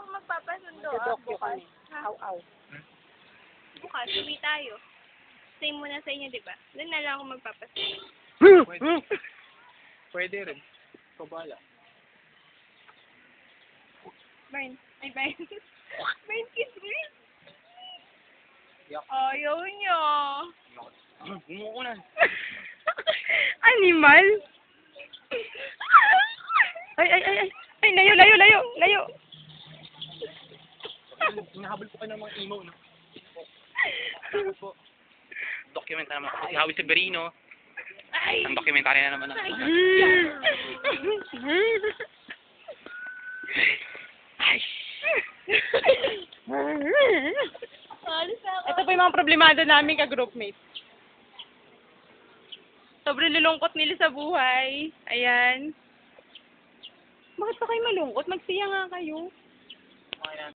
ako magpapasundo. ah, Dokyo bukas. kami. Ha? Aw-aw. Bukas, uwi tayo. Same muna sa inyo, di ba? Doon na lang ako magpapasundo. Hmm. Pwede rin. Pabala. Burn. Ay, burn. burn kiss me. Yak. Ayaw niya. Umuko na. Animal. Ay, ay, ay, ay. Ay, layo, layo. Hinahabol po kayo ng mga emo, no? Tapos po, document na naman. Si Howie Severino. Ay. Ang documentary na naman. Ay. Ito po yung mga problemado namin ka-groupmates. Sobrang lulungkot nila sa buhay. Ayan. Bakit pa kayo malungkot? Magsiya nga kayo.